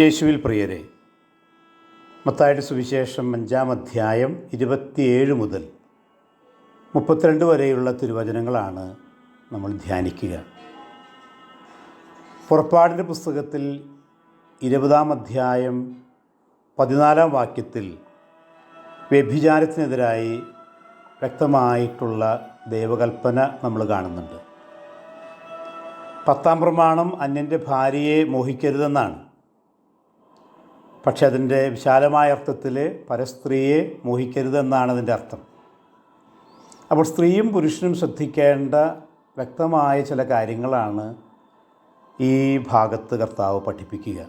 യേശുവിൽ പ്രിയരെ മത്തായുടെ സുവിശേഷം അഞ്ചാം അധ്യായം ഇരുപത്തിയേഴ് മുതൽ മുപ്പത്തിരണ്ട് വരെയുള്ള തിരുവചനങ്ങളാണ് നമ്മൾ ധ്യാനിക്കുക. പുറപ്പാടിന്റെ പുസ്തകത്തിൽ ഇരുപതാം അധ്യായം പതിനാലാം വാക്യത്തിൽ വ്യഭിചാരത്തിനെതിരായി വ്യക്തമായിട്ടുള്ള ദൈവകൽപ്പന നമ്മൾ കാണുന്നുണ്ട്. പത്താം പ്രമാണം അന്യന്റെ ഭാര്യയെ മോഹിക്കരുതെന്നാണ്. പക്ഷെ അതിന്റെ വിശാലമായ അർത്ഥത്തിൽ പരസ്ത്രീയെ മോഹിക്കരുതെന്നാണ് അതിന്റെ അർത്ഥം. അപ്പോൾ സ്ത്രീയും പുരുഷനും ശ്രദ്ധിക്കേണ്ട വ്യക്തമായ ചില കാര്യങ്ങളാണ് ഈ ഭാഗത്ത് കർത്താവ് പഠിപ്പിക്കുക.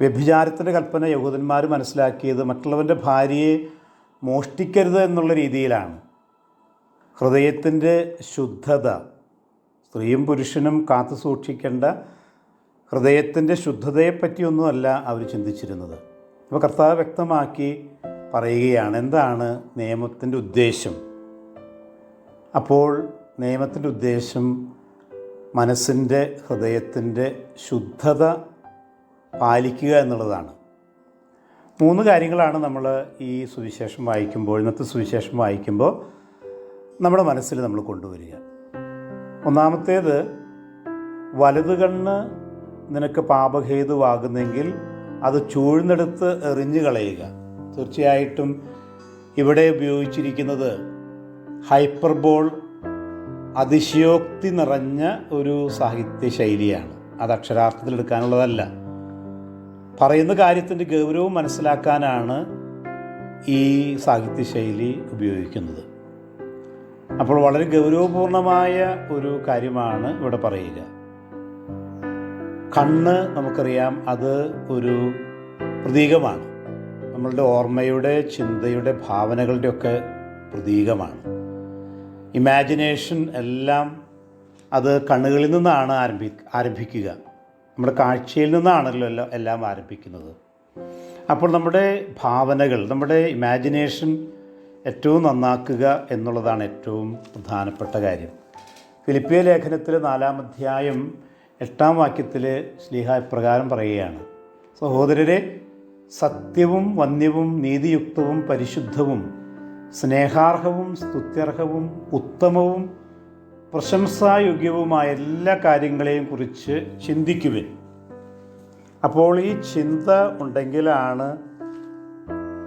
വ്യഭിചാരത്തിന്റെ കൽപ്പന യഹൂദന്മാർ മനസ്സിലാക്കിയത് മറ്റുള്ളവന്റെ ഭാര്യയെ മോഷ്ടിക്കരുത് എന്നുള്ള രീതിയിലാണ്. ഹൃദയത്തിന്റെ ശുദ്ധത സ്ത്രീയും പുരുഷനും കാത്തു സൂക്ഷിക്കേണ്ട ഹൃദയത്തിന്റെ ശുദ്ധതയെപ്പറ്റിയൊന്നുമല്ല അവർ ചിന്തിച്ചിരുന്നത്. അപ്പോൾ കർത്താവ് വ്യക്തമാക്കി പറയുകയാണ് എന്താണ് നിയമത്തിന്റെ ഉദ്ദേശം? അപ്പോൾ നിയമത്തിന്റെ ഉദ്ദേശം മനസ്സിന്റെ ഹൃദയത്തിന്റെ ശുദ്ധത പാലിക്കുക എന്നുള്ളതാണ്. മൂന്ന് കാര്യങ്ങളാണ് നമ്മൾ ഈ സുവിശേഷം വായിക്കുമ്പോൾ ഇന്നത്തെ സുവിശേഷം വായിക്കുമ്പോൾ നമ്മുടെ മനസ്സിൽ നമ്മൾ കൊണ്ടുവരിക. ഒന്നാമത്തേത് വലതു കണ്ണ് നിനക്ക് പാപഹേതുവാകുന്നെങ്കിൽ അത് ചൂഴ്ന്നെടുത്ത് എറിഞ്ഞു കളയുക. തീർച്ചയായിട്ടും ഇവിടെ ഉപയോഗിച്ചിരിക്കുന്നത് ഹൈപ്പർബോൾ അതിശയോക്തി നിറഞ്ഞ ഒരു സാഹിത്യ ശൈലിയാണ് അത് അക്ഷരാർത്ഥത്തിൽ എടുക്കാനുള്ളതല്ല. പറയുന്ന കാര്യത്തിന്റെ ഗൗരവം മനസ്സിലാക്കാനാണ് ഈ സാഹിത്യ ശൈലി ഉപയോഗിക്കുന്നത്. അപ്പോൾ വളരെ ഗൗരവപൂർണമായ ഒരു കാര്യമാണ് ഇവിടെ പറയുക. കണ്ണ് നമുക്കറിയാം അത് ഒരു പ്രതീകമാണ്. നമ്മളുടെ ഓർമ്മയുടെ ചിന്തയുടെ ഭാവനകളുടെയൊക്കെ പ്രതീകമാണ്. ഇമാജിനേഷൻ എല്ലാം അത് കണ്ണുകളിൽ നിന്നാണ് ആരംഭി ആരംഭിക്കുക. നമ്മുടെ കാഴ്ചയിൽ നിന്നാണല്ലോ എല്ലാം എല്ലാം ആരംഭിക്കുന്നത്. അപ്പോൾ നമ്മുടെ ഭാവനകൾ നമ്മുടെ ഇമാജിനേഷൻ ഏറ്റവും നന്നാക്കുക എന്നുള്ളതാണ് ഏറ്റവും പ്രധാനപ്പെട്ട കാര്യം. ഫിലിപ്പിയ ലേഖനത്തിലെ നാലാം അധ്യായം എട്ടാം വാക്യത്തിൽ ശ്ലീഹ ഇപ്രകാരം പറയുകയാണ്. സഹോദരരെ സത്യവും വന്യവും നീതിയുക്തവും പരിശുദ്ധവും സ്നേഹാർഹവും സ്തുത്യർഹവും ഉത്തമവും പ്രശംസായോഗ്യവുമായ എല്ലാ കാര്യങ്ങളെയും കുറിച്ച് ചിന്തിക്കുവിൻ. അപ്പോൾ ഈ ചിന്ത ഉണ്ടെങ്കിലാണ്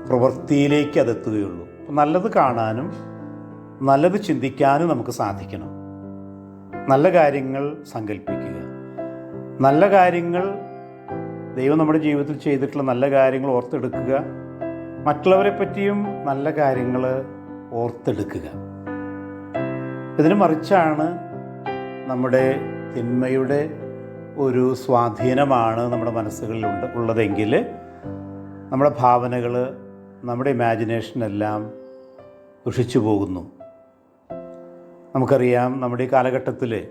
പ്രവൃത്തിയിലേക്ക് അതെത്തുകയുള്ളൂ നല്ലത് കാണാനും നല്ലത് ചിന്തിക്കാനും നമുക്ക് സാധിക്കണം. നല്ല കാര്യങ്ങൾ സങ്കല്പിക്കുക നല്ല കാര്യങ്ങൾ ദൈവം നമ്മുടെ ജീവിതത്തിൽ ചെയ്തിട്ടുള്ള നല്ല കാര്യങ്ങൾ ഓർത്തെടുക്കുക. മറ്റുള്ളവരെ പറ്റിയും നല്ല കാര്യങ്ങൾ ഓർത്തെടുക്കുക. ഇതിന് മറിച്ചാണ് നമ്മുടെ തിന്മയുടെ ഒരു സ്വാധീനമാണ് നമ്മുടെ മനസ്സുകളിൽ ഉണ്ട് ഉള്ളതെങ്കിൽ നമ്മുടെ ഭാവനകൾ നമ്മുടെ ഇമാജിനേഷനെല്ലാം ദുഷിച്ചു പോകുന്നു. നമുക്കറിയാം നമ്മുടെ ഈ കാലഘട്ടത്തിൽ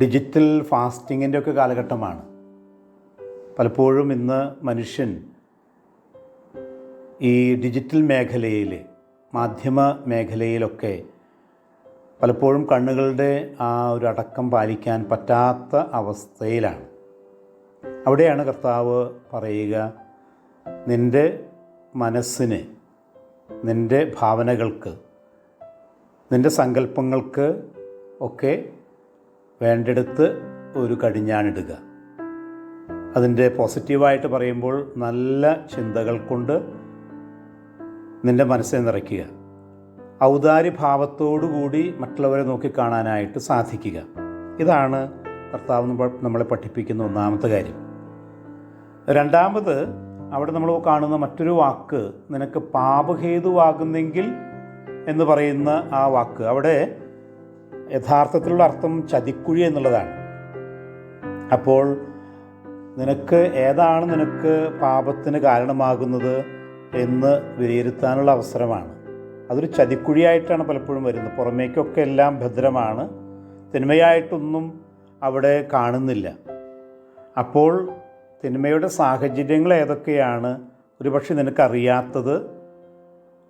ഡിജിറ്റൽ ഫാസ്റ്റിങ്ങിന്റെ ഒക്കെ കാലഘട്ടമാണ്. പലപ്പോഴും ഇന്ന് മനുഷ്യൻ ഈ ഡിജിറ്റൽ മേഖലയിൽ മാധ്യമ മേഖലയിലൊക്കെ പലപ്പോഴും കണ്ണുകളുടെ ആ ഒരു അടക്കം പാലിക്കാൻ പറ്റാത്ത അവസ്ഥയിലാണ്. അവിടെയാണ് കർത്താവ് പറയുക നിന്റെ മനസ്സിന് നിന്റെ ഭാവനകൾക്ക് നിന്റെ സങ്കല്പങ്ങൾക്ക് ഒക്കെ വേണ്ടെടുത്ത് ഒരു കടിഞ്ഞാണിടുക അതിന്റെ പോസിറ്റീവായിട്ട് പറയുമ്പോൾ നല്ല ചിന്തകൾ കൊണ്ട് നിന്റെ മനസ്സിനെ നിറയ്ക്കുക. ഔദാര്യ ഭാവത്തോടുകൂടി മറ്റുള്ളവരെ നോക്കിക്കാണാനായിട്ട് സാധിക്കുക. ഇതാണ് കർത്താവ് നമ്മളെ പഠിപ്പിക്കുന്ന ഒന്നാമത്തെ കാര്യം. രണ്ടാമത് അവിടെ നമ്മൾ കാണുന്ന മറ്റൊരു വാക്ക് നിനക്ക് പാപഹേതുവാകുന്നെങ്കിൽ എന്ന് പറയുന്ന ആ വാക്ക്. അവിടെ യഥാർത്ഥത്തിലുള്ള അർത്ഥം ചതിക്കുഴി എന്നുള്ളതാണ്. അപ്പോൾ നിനക്ക് ഏതാണ് നിനക്ക് പാപത്തിന് കാരണമാകുന്നത് എന്ന് വിലയിരുത്താനുള്ള അവസരമാണ്. അതൊരു ചതിക്കുഴിയായിട്ടാണ് പലപ്പോഴും വരുന്നത്. പുറമേക്കൊക്കെ എല്ലാം ഭദ്രമാണ്. തിന്മയായിട്ടൊന്നും അവിടെ കാണുന്നില്ല. അപ്പോൾ തിന്മയുടെ സാഹചര്യങ്ങൾ ഏതൊക്കെയാണ്? ഒരുപക്ഷെ നിനക്കറിയാത്തത്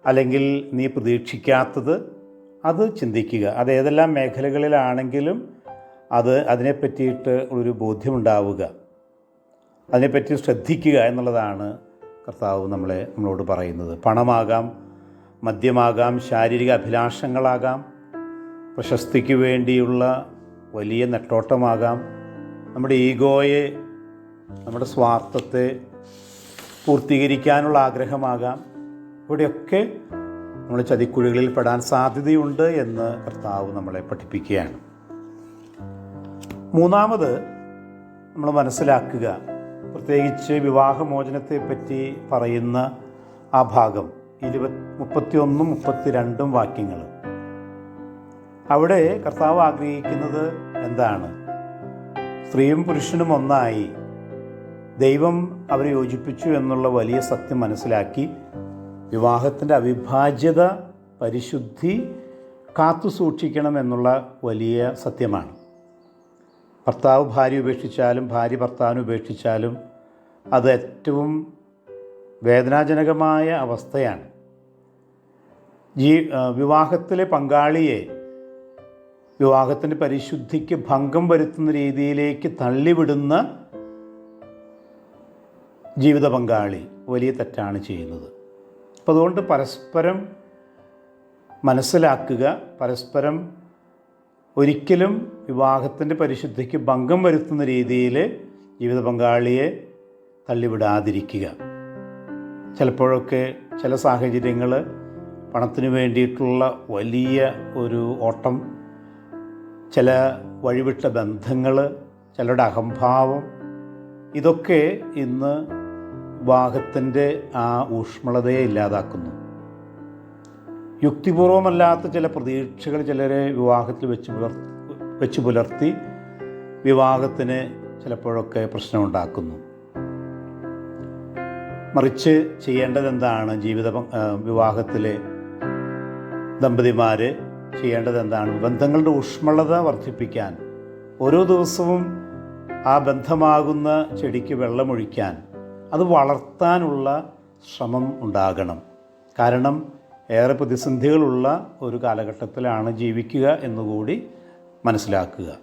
അല്ലെങ്കിൽ നീ പ്രതീക്ഷിക്കാത്തത്? അത് ചിന്തിക്കുക. അത് ഏതെല്ലാം മേഖലകളിലാണെങ്കിലും അത് അതിനെ പറ്റിയിട്ട് ഒരു ബോധ്യമുണ്ടാവുക. അതിനെപ്പറ്റി ശ്രദ്ധിക്കുക എന്നുള്ളതാണ് കർത്താവ് നമ്മളെ നമ്മളോട് പറയുന്നത്. പണമാകാം മദ്യമാകാം ശാരീരിക അഭിലാഷങ്ങളാകാം പ്രശസ്തിക്ക് വേണ്ടിയുള്ള വലിയ നെട്ടോട്ടമാകാം. നമ്മുടെ ഈഗോയെ നമ്മുടെ സ്വാർത്ഥത്തെ പൂർത്തീകരിക്കാനുള്ള ആഗ്രഹമാകാം. ഇവിടെയൊക്കെ നമ്മൾ ചതിക്കുഴികളിൽ പെടാൻ സാധ്യതയുണ്ട് എന്ന് കർത്താവ് നമ്മളെ പഠിപ്പിക്കുകയാണ്. മൂന്നാമത് നമ്മൾ മനസ്സിലാക്കുക പ്രത്യേകിച്ച് വിവാഹമോചനത്തെ പറ്റി പറയുന്ന ആ ഭാഗം ഇരുപത് മുപ്പത്തിയൊന്നും മുപ്പത്തിരണ്ടും വാക്യങ്ങൾ. അവിടെ കർത്താവ് ആഗ്രഹിക്കുന്നത് എന്താണ്? സ്ത്രീയും പുരുഷനും ഒന്നായി ദൈവം അവരെ യോജിപ്പിച്ചു എന്നുള്ള വലിയ സത്യം മനസ്സിലാക്കി വിവാഹത്തിന്റെ അവിഭാജ്യത പരിശുദ്ധി കാത്തു സൂക്ഷിക്കണം എന്നുള്ള വലിയ സത്യമാണ്. ഭർത്താവ് ഭാര്യ ഉപേക്ഷിച്ചാലും ഭാര്യ ഭർത്താവിനെ ഉപേക്ഷിച്ചാലും അത് ഏറ്റവും വേദനാജനകമായ അവസ്ഥയാണ്. ജീ വിവാഹത്തിലെ പങ്കാളിയെ വിവാഹത്തിന്റെ പരിശുദ്ധിക്ക് ഭംഗം വരുത്തുന്ന രീതിയിലേക്ക് തള്ളിവിടുന്ന ജീവിത പങ്കാളി വലിയ തെറ്റാണ് ചെയ്യുന്നത്. അപ്പോൾ അതുകൊണ്ട് പരസ്പരം മനസ്സിലാക്കുക പരസ്പരം ഒരിക്കലും വിവാഹത്തിന്റെ പരിശുദ്ധിക്ക് ഭംഗം വരുത്തുന്ന രീതിയിൽ ജീവിത പങ്കാളിയെ തള്ളിവിടാതിരിക്കുക. ചിലപ്പോഴൊക്കെ ചില സാഹചര്യങ്ങൾ പണത്തിന് വേണ്ടിയിട്ടുള്ള വലിയ ഒരു ഓട്ടം ചില വഴിവിട്ട ബന്ധങ്ങൾ ചിലരുടെ അഹംഭാവം ഇതൊക്കെ ഇന്ന് വിവാഹത്തിന്റെ ആ ഊഷ്മളതയെ ഇല്ലാതാക്കുന്നു. യുക്തിപൂർവമല്ലാത്ത ചില പ്രതീക്ഷകൾ ചിലരെ വിവാഹത്തിൽ വെച്ച് പുലർ വെച്ച് പുലർത്തി വിവാഹത്തിന് ചിലപ്പോഴൊക്കെ പ്രശ്നമുണ്ടാക്കുന്നു. മറിച്ച് ചെയ്യേണ്ടത് എന്താണ് ജീവിത വിവാഹത്തിലെ ദമ്പതിമാർ ചെയ്യേണ്ടത് എന്താണ് ബന്ധങ്ങളുടെ ഊഷ്മളത വർദ്ധിപ്പിക്കാൻ ഓരോ ദിവസവും ആ ബന്ധമാകുന്ന ചെടിക്ക് വെള്ളമൊഴിക്കാൻ അത് വളർത്താനുള്ള ശ്രമം ഉണ്ടാകണം. കാരണം ഏറെ പ്രതിസന്ധികളുള്ള ഒരു കാലഘട്ടത്തിലാണ് ജീവിക്കുക എന്നുകൂടി മനസ്സിലാക്കുക.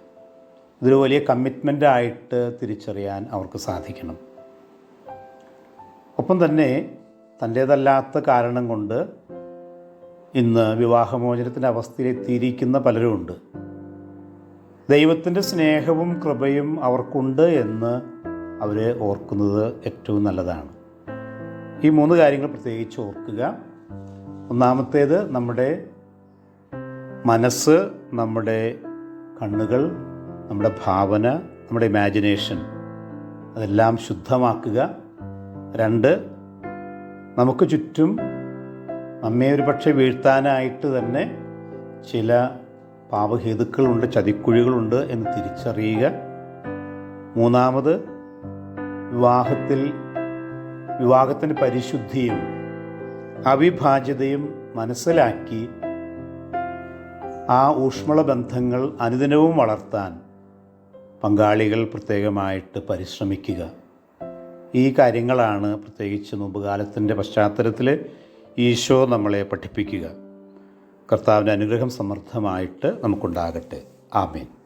ഇതൊരു വലിയ കമ്മിറ്റ്മെന്റായിട്ട് തിരിച്ചറിയാൻ അവർക്ക് സാധിക്കണം. ഒപ്പം തന്നെ തന്റേതല്ലാത്ത കാരണം കൊണ്ട് ഇന്ന് വിവാഹമോചനത്തിന്റെ അവസ്ഥയിലെത്തിയിരിക്കുന്ന പലരുമുണ്ട്. ദൈവത്തിന്റെ സ്നേഹവും കൃപയും അവർക്കുണ്ട് എന്ന് അവർ ഓർക്കുന്നത് ഏറ്റവും നല്ലതാണ്. ഈ മൂന്ന് കാര്യങ്ങൾ പ്രത്യേകിച്ച് ഓർക്കുക. ഒന്നാമത്തേത് നമ്മുടെ മനസ്സ് നമ്മുടെ കണ്ണുകൾ നമ്മുടെ ഭാവന നമ്മുടെ ഇമാജിനേഷൻ അതെല്ലാം ശുദ്ധമാക്കുക. രണ്ട് നമുക്ക് ചുറ്റും നമ്മെ ഒരു പക്ഷേ വീഴ്ത്താനായിട്ട് തന്നെ ചില പാപഹേതുക്കളുണ്ട് ചതിക്കുഴികളുണ്ട് എന്ന് തിരിച്ചറിയുക. മൂന്നാമത് വിവാഹത്തിൽ വിവാഹത്തിന്റെ പരിശുദ്ധിയും അവിഭാജ്യതയും മനസ്സിലാക്കി ആ ഊഷ്മള ബന്ധങ്ങൾ അനുദിനവും വളർത്താൻ പങ്കാളികൾ പ്രത്യേകമായിട്ട് പരിശ്രമിക്കുക. ഈ കാര്യങ്ങളാണ് പ്രത്യേകിച്ച് നോമ്പുകാലത്തിന്റെ പശ്ചാത്തലത്തിൽ ഈശോ നമ്മളെ പഠിപ്പിക്കുക. കർത്താവിന്റെ അനുഗ്രഹം സമർത്ഥമായിട്ട് നമുക്കുണ്ടാകട്ടെ. ആമേൻ.